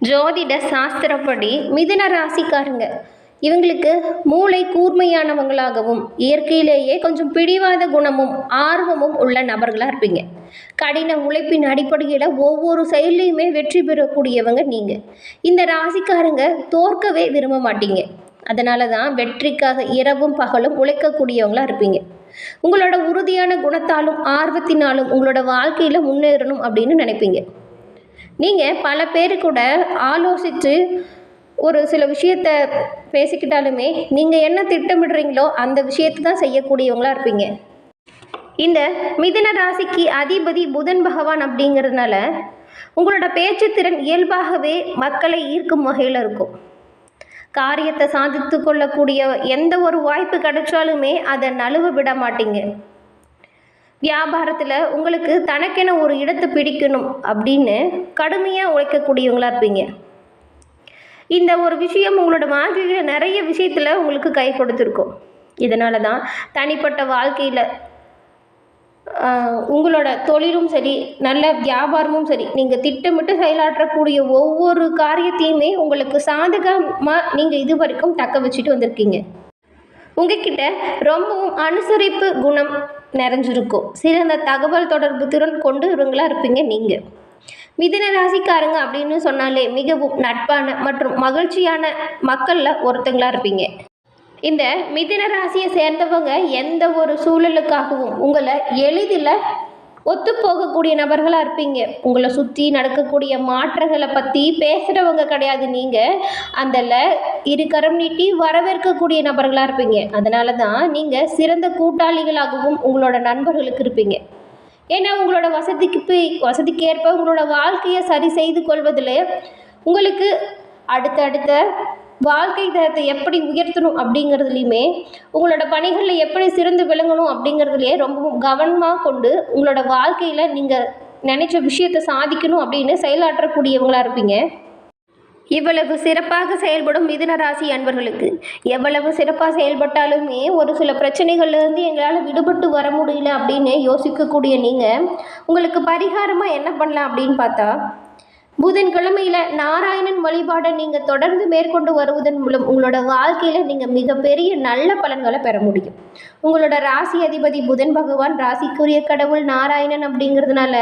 ஜோதிட சாஸ்திரப்படி மிதுன ராசிக்காரங்க. இவங்களுக்கு மூளை கூர்மையானவங்களாகவும் இயற்கையிலேயே கொஞ்சம் பிடிவாத குணமும் ஆர்வமும் உள்ள நபர்களாக இருப்பீங்க. கடின உழைப்பின் அடிப்படையில் ஒவ்வொரு செயல்லையுமே வெற்றி பெறக்கூடியவங்க நீங்கள் இந்த ராசிக்காரங்க தோற்கவே விரும்ப மாட்டீங்க. அதனால தான் வெற்றிக்காக இரவும் பகலும் உழைக்கக்கூடியவங்களாக இருப்பீங்க. உங்களோட உறுதியான குணத்தாலும் ஆர்வத்தினாலும் உங்களோட வாழ்க்கையில் முன்னேறணும் அப்படின்னு நினைப்பீங்க. நீங்கள் பல பேர் கூட ஆலோசித்து ஒரு சில விஷயத்த பேசிக்கிட்டாலுமே நீங்கள் என்ன திட்டமிடுறீங்களோ அந்த விஷயத்தை தான் செய்யக்கூடியவங்களாக இருப்பீங்க. இந்த மிதுன ராசிக்கு அதிபதி புதன் பகவான் அப்படிங்கிறதுனால உங்களோட பேச்சுத்திறன் இயல்பாகவே மக்களை ஈர்க்கும் வகையில் இருக்கும். காரியத்தை சாதித்து கொள்ளக்கூடிய எந்த ஒரு வாய்ப்பு கிடைச்சாலுமே அதை நழுவ விட மாட்டீங்க. வியாபாரத்தில் உங்களுக்கு தனக்கென ஒரு இடத்தை பிடிக்கணும் அப்படின்னு கடுமையாக உழைக்கக்கூடியவங்களா இருப்பீங்க. இந்த ஒரு விஷயம் உங்களோட வாழ்க்கையில் நிறைய விஷயத்தில் உங்களுக்கு கை கொடுத்துருக்கோம். இதனால தான் தனிப்பட்ட வாழ்க்கையில் உங்களோட தொழிலும் சரி நல்ல வியாபாரமும் சரி நீங்கள் திட்டமிட்டு செயலாற்றக்கூடிய ஒவ்வொரு காரியத்தையுமே உங்களுக்கு சாதகமாக நீங்கள் இது வரைக்கும் தக்க வச்சுட்டு வந்திருக்கீங்க. உங்ககிட்ட ரொம்பவும் அனுசரிப்பு குணம் நிறைஞ்சிருக்கும். சிறந்த தகவல் தொடர்பு திறன் கொண்டு இவங்களாக இருப்பீங்க நீங்கள் மிதின ராசிக்காரங்க அப்படின்னு சொன்னாலே மிகவும் நட்பான மற்றும் மகிழ்ச்சியான மக்களில் ஒருத்தங்களாக இருப்பீங்க. இந்த மிதின ராசியை சேர்ந்தவங்க எந்த ஒரு சூழலுக்காகவும் உங்களை எளிதில் ஒத்துப்போகக்கூடிய நபர்களாக இருப்பீங்க. உங்களை சுற்றி நடக்கக்கூடிய மாற்றங்களை பற்றி பேசுகிறவங்க கிடையாது நீங்கள் அதில் இரு கரம் நீட்டி வரவேற்கக்கூடிய நபர்களாக இருப்பீங்க. அதனால தான் நீங்கள் சிறந்த கூட்டாளிகளாகவும் உங்களோட நண்பர்களுக்கு இருப்பீங்க. ஏன்னா உங்களோட வசதிக்கு வசதிக்கு வசதிக்கேற்ப உங்களோட வாழ்க்கையை சரி செய்து கொள்வதில் உங்களுக்கு அடுத்தடுத்த வாழ்க்கை தரத்தை எப்படி உயர்த்தணும் அப்படிங்கிறதுலையுமே உங்களோட பணிகளில் எப்படி சிறந்து விளங்கணும் அப்படிங்கிறதுலையே ரொம்பவும் கவனமாக கொண்டு உங்களோட வாழ்க்கையில் நீங்கள் நினச்ச விஷயத்தை சாதிக்கணும் அப்படின்னு செயலாற்றக்கூடியவங்களாக இருப்பீங்க. இவ்வளவு சிறப்பாக செயல்படும் மிதுன ராசி அன்பர்களுக்கு எவ்வளவு சிறப்பாக செயல்பட்டாலுமே ஒரு சில பிரச்சனைகள்லேருந்து எங்களால் விடுபட்டு வர முடியல அப்படின்னு யோசிக்கக்கூடிய நீங்கள் உங்களுக்கு பரிகாரமாக என்ன பண்ணலாம் அப்படின்னு பார்த்தா புதன்கிழமையில நாராயணன் வழிபாடை நீங்கள் தொடர்ந்து மேற்கொண்டு வருவதன் மூலம் உங்களோட வாழ்க்கையில் நீங்கள் மிகப்பெரிய நல்ல பலன்களை பெற முடியும். உங்களோட ராசி அதிபதி புதன் பகவான் ராசிக்குரிய கடவுள் நாராயணன் அப்படிங்கிறதுனால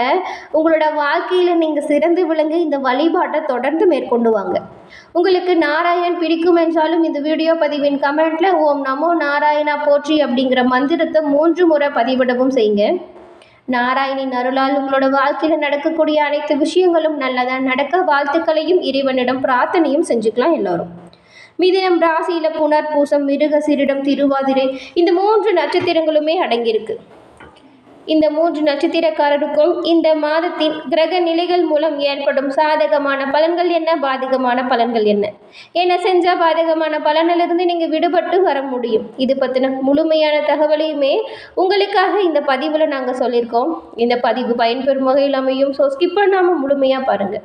உங்களோட வாழ்க்கையில் நீங்கள் சிறந்து விளங்க இந்த வழிபாட்டை தொடர்ந்து மேற்கொண்டு வாங்க. உங்களுக்கு நாராயணன் பிடிக்கும் என்றாலும் இந்த வீடியோ பதிவின் கமெண்ட்ல ஓம் நமோ நாராயணா போற்றி அப்படிங்கிற மந்திரத்தை மூன்று முறை பதிவிடவும் செய்யுங்க. நாராயணின் அருளால் உங்களோட வாழ்க்கையில் நடக்கக்கூடிய அனைத்து விஷயங்களும் நல்லதாக நடக்க வாழ்த்துக்களையும் இறைவனிடம் பிரார்த்தனையும் செஞ்சுக்கலாம் எல்லாரும். மிதினம் ராசியில புனர் பூசம் மிருக சிறிடம் திருவாதிரை இந்த மூன்று நட்சத்திரங்களுமே அடங்கியிருக்கு. இந்த மூன்று நட்சத்திரக்காரருக்கும் இந்த மாதத்தின் கிரக நிலைகள் மூலம் ஏற்படும் சாதகமான பலன்கள் என்ன? பாதகமான பலன்கள் என்ன? என்ன செஞ்சால் பாதகமான பலனிலிருந்து நீங்கள் விடுபட்டு வர முடியும். இது பற்றின முழுமையான தகவலையுமே உங்களுக்காக இந்த பதிவில் நாங்கள் சொல்லியிருக்கோம். இந்த பதிவு பயன்பெறும் வகையில் அமையும். ஸோ ஸ்கிப் பண்ணாமல் முழுமையாக பாருங்கள்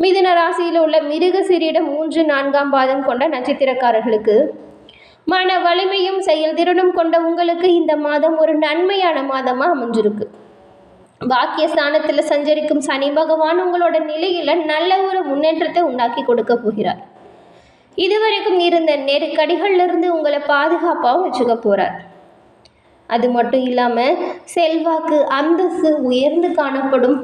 மிதுன ராசியில் உள்ள மிருக சிறியிடம் மூன்று நான்காம் பாதம் கொண்ட நட்சத்திரக்காரர்களுக்கு மன வலிமையும் செயல்திறனும் கொண்ட உங்களுக்கு இந்த மாதம் ஒரு நன்மையான மாதமாக அமைஞ்சிருக்கு. பாக்கிய ஸ்தானத்தில் சஞ்சரிக்கும் சனி பகவான் உங்களோட நிலையில் நல்ல ஒரு முன்னேற்றத்தை உண்டாக்கி கொடுக்க போகிறார். இதுவரைக்கும் இருந்த நெருக்கடிகள்லேருந்து உங்களை பாதுகாப்பாகவும் வச்சுக்க போகிறார் அது மட்டும் இல்லாமல் செல்வாக்கு அந்தஸ்து உயர்ந்து காணப்படும்.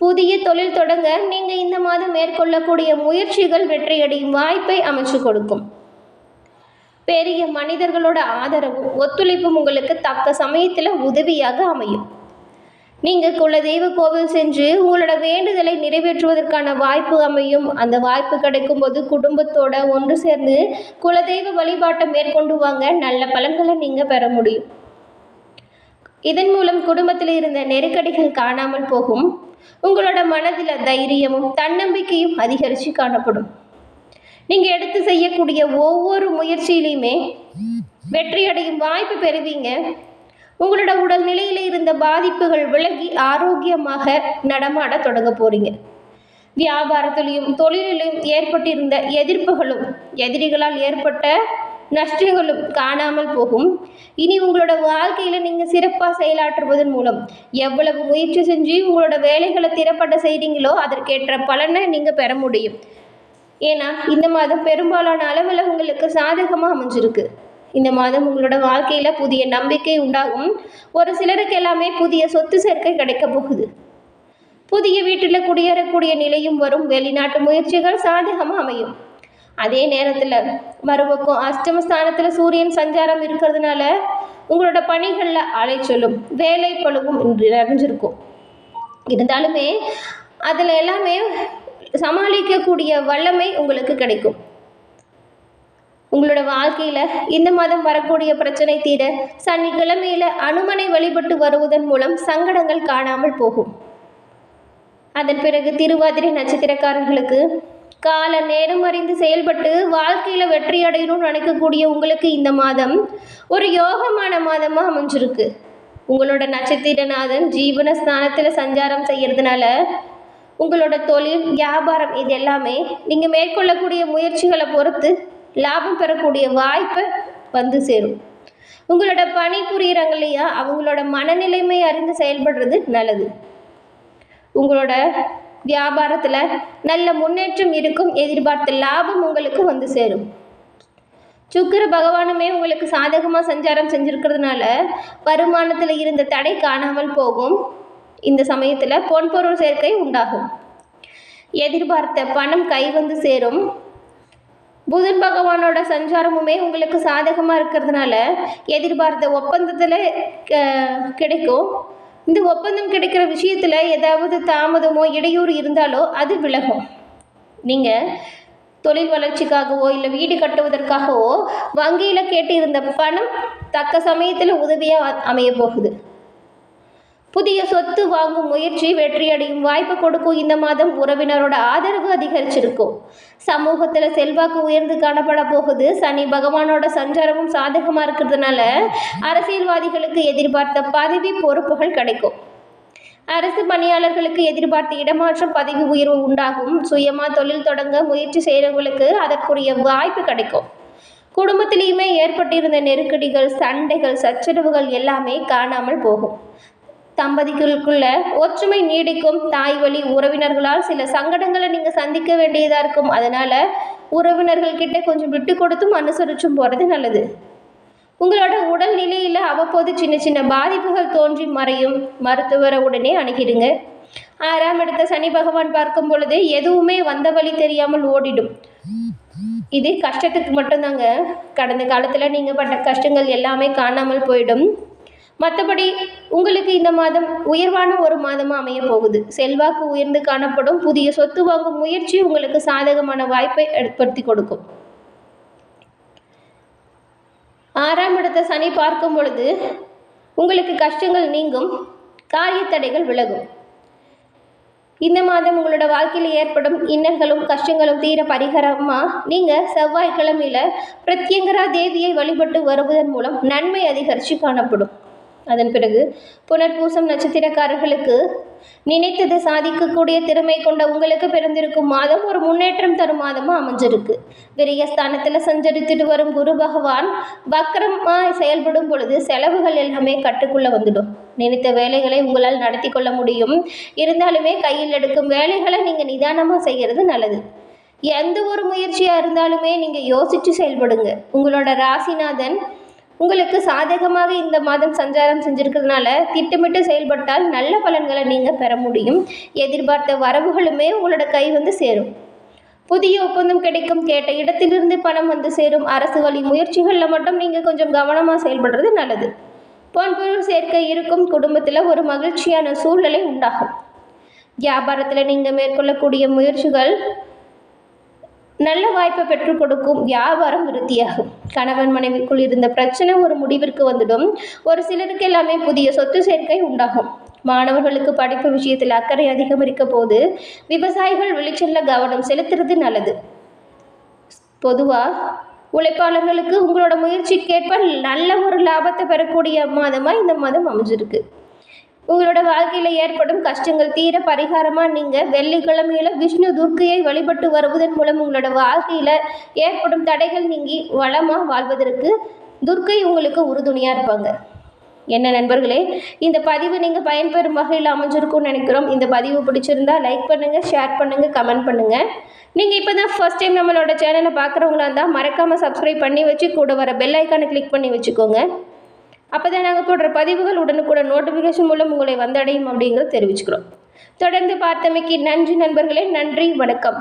புதிய தொழில் தொடங்க நீங்கள் இந்த மாதம் மேற்கொள்ளக்கூடிய முயற்சிகள் வெற்றியடையும் வாய்ப்பை அமைச்சு கொடுக்கும். பெரிய மனிதர்களோட ஆதரவும் ஒத்துழைப்பும் உங்களுக்கு தக்க சமயத்தில் உதவியாக அமையும். நீங்கள் குலதெய்வ கோவில் சென்று உங்களோட வேண்டுதலை நிறைவேற்றுவதற்கான வாய்ப்பு அமையும். அந்த வாய்ப்பு கிடைக்கும் போது குடும்பத்தோட ஒன்று சேர்ந்து குலதெய்வ வழிபாட்டை மேற்கொண்டு வாங்க நல்ல பலன்களை நீங்கள் பெற முடியும். இதன் மூலம் குடும்பத்தில் இருந்த நெருக்கடிகள் காணாமல் போகும். உங்களோட மனதில் தைரியமும் தன்னம்பிக்கையும் அதிகரித்து காணப்படும். நீங்கள் எடுத்து செய்யக்கூடிய ஒவ்வொரு முயற்சியிலையுமே வெற்றியடையும் வாய்ப்பு பெறுவீங்க. உங்களோட உடல்நிலையில் இருந்த பாதிப்புகள் விலகி ஆரோக்கியமாக நடமாட தொடங்க போறீங்க. வியாபாரத்திலையும் தொழிலிலும் ஏற்பட்டிருந்த எதிர்ப்புகளும் எதிரிகளால் ஏற்பட்ட நஷ்டங்களும் காணாமல் போகும். இனி உங்களோட வாழ்க்கையில் நீங்கள் சிறப்பாக செயலாற்றுவதன் மூலம் எவ்வளவு முயற்சி செஞ்சு உங்களோட வேலைகளை திறப்பட செய்கிறீங்களோ அதற்கேற்ற பலனை நீங்கள் பெற முடியும். ஏன்னா இந்த மாதம் பெரும்பாலான அளவில் உங்களுக்கு சாதகமாக அமைஞ்சிருக்கு. இந்த மாதம் உங்களோட வாழ்க்கையில் புதிய நம்பிக்கை உண்டாகும். ஒரு சிலருக்கு எல்லாமே புதிய சொத்து சேர்க்கை கிடைக்க போகுது. புதிய வீட்டில் குடியேறக்கூடிய நிலையும் வரும். வெளிநாட்டு முயற்சிகள் சாதகமாக அமையும். அதே நேரத்தில் மறுபக்கம் அஷ்டமஸ்தானத்தில் சூரியன் சஞ்சாரம் இருக்கிறதுனால உங்களோட பணிகளில் அலைச்சலும் வேலை பழுவும் இன்று நிறைஞ்சிருக்கும். இருந்தாலுமே அதில் எல்லாமே சமாளிக்கக்கூடிய வல்லமை உங்களுக்கு கிடைக்கும். உங்களோட வாழ்க்கையில் இந்த மாதம் வரக்கூடிய பிரச்சனை தீர சனிக்கிழமையில் அனுமனை வழிபட்டு வருவதன் மூலம் சங்கடங்கள் காணாமல் போகும். அதன் பிறகு திருவாதிரை நட்சத்திரக்காரர்களுக்கு கால நேரம் அறிந்து செயல்பட்டு வாழ்க்கையில் வெற்றி அடையணும்னு நினைக்கக்கூடிய உங்களுக்கு இந்த மாதம் ஒரு யோகமான மாதமாக அமைஞ்சிருக்கு. உங்களோட நட்சத்திரநாதன் ஜீவன ஸ்தானத்தில் சஞ்சாரம் செய்யறதுனால உங்களோட தொழில் வியாபாரம் இது எல்லாமே நீங்கள் மேற்கொள்ளக்கூடிய முயற்சிகளை பொறுத்து லாபம் பெறக்கூடிய வாய்ப்பு வந்து சேரும். உங்களோட பணி புரியுறாங்க இல்லையா? அவங்களோட மனநிலைமை அறிந்து செயல்படுறது நல்லது. உங்களோட வியாபாரத்தில் நல்ல முன்னேற்றம் இருக்கும் எதிர்பார்த்த லாபம் உங்களுக்கு வந்து சேரும். சுக்கிர பகவானுமே உங்களுக்கு சாதகமாக சஞ்சாரம் செஞ்சுருக்கிறதுனால வருமானத்தில் இருந்த தடை காணாமல் போகும். இந்த சமயத்தில் பொன்பொருள் சேர்க்கை உண்டாகும். எதிர்பார்த்த பணம் கை வந்து சேரும். புதன் பகவானோட சஞ்சாரமுமே உங்களுக்கு சாதகமாக இருக்கிறதுனால எதிர்பார்த்த ஒப்பந்தத்தில் கிடைக்கும். இந்த ஒப்பந்தம் கிடைக்கிற விஷயத்தில் ஏதாவது தாமதமோ இடையூறு இருந்தாலோ அது விலகும். நீங்கள் தொழில் வளர்ச்சிக்காகவோ இல்லை வீடு கட்டுவதற்காகவோ வங்கியில் கேட்டு இருந்த பணம் தக்க சமயத்தில் உதவியாக அமைய போகுது. புதிய சொத்து வாங்கும் முயற்சி வெற்றியடையும் வாய்ப்பு கொடுக்கும் இந்த மாதம் உறவினரோட ஆதரவு அதிகரிச்சிருக்கும். சமூகத்தில் செல்வாக்கு உயர்ந்து காணப்பட போகுது. சனி பகவானோட சஞ்சாரமும் சாதகமாக இருக்கிறதுனால அரசியல்வாதிகளுக்கு எதிர்பார்த்த பதவி பொறுப்புகள் கிடைக்கும். அரசு பணியாளர்களுக்கு எதிர்பார்த்த இடமாற்றம் பதவி உயர்வு உண்டாகும். சுயமாக தொழில் தொடங்க முயற்சி செய்கிறவங்களுக்கு அதற்குரிய வாய்ப்பு கிடைக்கும். குடும்பத்திலையுமே ஏற்பட்டிருந்த நெருக்கடிகள் சண்டைகள் சச்சரவுகள் எல்லாமே காணாமல் போகும். தம்பதிகளுக்குள்ள ஒற்றுமை நீடிக்கும் தாய் வழி உறவினர்களால் சில சங்கடங்களை நீங்கள் சந்திக்க வேண்டியதாக இருக்கும். அதனால் உறவினர்கள் கிட்ட கொஞ்சம் விட்டு கொடுத்தும் அனுசரிச்சும் போகிறது நல்லது. உங்களோட உடல் நிலையில் அவ்வப்போது சின்ன சின்ன பாதிப்புகள் தோன்றி மறையும். மருத்துவரை உடனே அணுகிடுங்க. ஆறாம் இடத்த சனி பகவான் பார்க்கும் பொழுது எதுவுமே வந்த வழி தெரியாமல் ஓடிடும். இது கஷ்டத்துக்கு மட்டும்தாங்க. கடந்த காலத்தில் நீங்கள் பட்ட கஷ்டங்கள் எல்லாமே காணாமல் போயிடும். மற்றபடி உங்களுக்கு இந்த மாதம் உயர்வான ஒரு மாதமாக அமைய போகுது. செல்வாக்கு உயர்ந்து காணப்படும். புதிய சொத்து வாங்கும் முயற்சி உங்களுக்கு சாதகமான வாய்ப்பை ஏற்படுத்தி கொடுக்கும். ஆறாம் இடத்தை சனி பார்க்கும் பொழுது உங்களுக்கு கஷ்டங்கள் நீங்கும். காரிய தடைகள் விலகும். இந்த மாதம் உங்களோட வாழ்க்கையில் ஏற்படும் இன்னல்களும் கஷ்டங்களும் தீர பரிகாரமாக நீங்கள் செவ்வாய்க்கிழமையில் பிரத்யங்கரா தேவியை வழிபட்டு வருவதன் மூலம் நன்மை அதிகரித்து காணப்படும். அதன் பிறகு புனர்பூசம் நட்சத்திரக்காரர்களுக்கு நினைத்தது சாதிக்கக்கூடிய திறமை கொண்ட உங்களுக்கு பிறந்திருக்கும் மாதம் ஒரு முன்னேற்றம் தரும் மாதமாக அமைஞ்சிருக்கு. விரயஸ்தானத்தில் சஞ்சரித்துட்டு வரும் குரு பகவான் வக்கரமாக செயல்படும் பொழுது செலவுகள் எல்லாமே கட்டுக்குள்ளே வந்துடும். நினைத்த வேலைகளை உங்களால் நடத்தி கொள்ள முடியும். இருந்தாலுமே கையில் எடுக்கும் வேலைகளை நீங்கள் நிதானமாக செய்கிறது நல்லது. எந்த ஒரு முயற்சியாக இருந்தாலுமே நீங்கள் யோசித்து செயல்படுங்க. உங்களோட ராசிநாதன் உங்களுக்கு சாதகமாக இந்த மாதம் சஞ்சாரம் செஞ்சுருக்கிறதுனால திட்டமிட்டு செயல்பட்டால் நல்ல பலன்களை நீங்கள் பெற முடியும். எதிர்பார்த்த வரவுகளுமே உங்களோட கை வந்து சேரும். புதிய ஒப்பந்தம் கிடைக்கும். கேட்ட இடத்திலிருந்து பணம் வந்து சேரும். அரசு வழி முயற்சிகளில் மட்டும் நீங்கள் கொஞ்சம் கவனமாக செயல்படுறது நல்லது. பொன்பொருள் சேர்க்கை இருக்கும் குடும்பத்தில் ஒரு மகிழ்ச்சியான சூழ்நிலை உண்டாகும். வியாபாரத்தில் நீங்கள் மேற்கொள்ளக்கூடிய முயற்சிகள் நல்ல வாய்ப்பை பெற்றுக் கொடுக்கும் வியாபாரம் விருத்தியாகும். கணவன் மனைவிக்குள் இருந்த பிரச்சனை ஒரு முடிவிற்கு வந்துடும். ஒரு சிலருக்கு எல்லாமே புதிய சொத்து சேர்க்கை உண்டாகும். மாணவர்களுக்கு படிப்பு விஷயத்தில் அக்கறை அதிகம் இருக்க போது விவசாயிகள் வெளிச்செல்ல கவனம் செலுத்துறது நல்லது. பொதுவாக உழைப்பாளர்களுக்கு உங்களோட முயற்சிக்கேற்ப நல்ல ஒரு லாபத்தை பெறக்கூடிய மாதமாக இந்த மாதம் அமைஞ்சிருக்கு. உங்களோட வாழ்க்கையில் ஏற்படும் கஷ்டங்கள் தீர பரிகாரமாக நீங்கள் வெள்ளிக்கிழமையில் விஷ்ணு துர்க்கையை வழிபட்டு வருவதன் மூலம் உங்களோட வாழ்க்கையில் ஏற்படும் தடைகள் நீங்கி வளமாக வாழ்வதற்கு துர்க்கை உங்களுக்கு உறுதுணையாக இருப்பாங்க. என்ன நண்பர்களே இந்த பதிவு நீங்கள் பயன்பெறும் வகையில் அமைஞ்சிருக்கும்னு நினைக்கிறோம். இந்த பதிவு பிடிச்சிருந்தா லைக் பண்ணுங்கள் ஷேர் பண்ணுங்கள் கமெண்ட் பண்ணுங்கள் நீங்கள் இப்போ தான் ஃபஸ்ட் டைம் நம்மளோட சேனலை பார்க்குறவங்களா இருந்தால் மறக்காமல் சப்ஸ்கிரைப் பண்ணி வச்சு கூட வர பெல் ஐக்கானை கிளிக் பண்ணி வச்சுக்கோங்க. அப்போ தான் நாங்கள் போடுற பதிவுகள் உடனுக்குடன் நோட்டிஃபிகேஷன் மூலம் உங்களை வந்தடையும் அப்படிங்கிறத தெரிவிச்சுக்கிறோம். தொடர்ந்து பார்த்தமைக்கு நன்றி நண்பர்களே நன்றி வணக்கம்.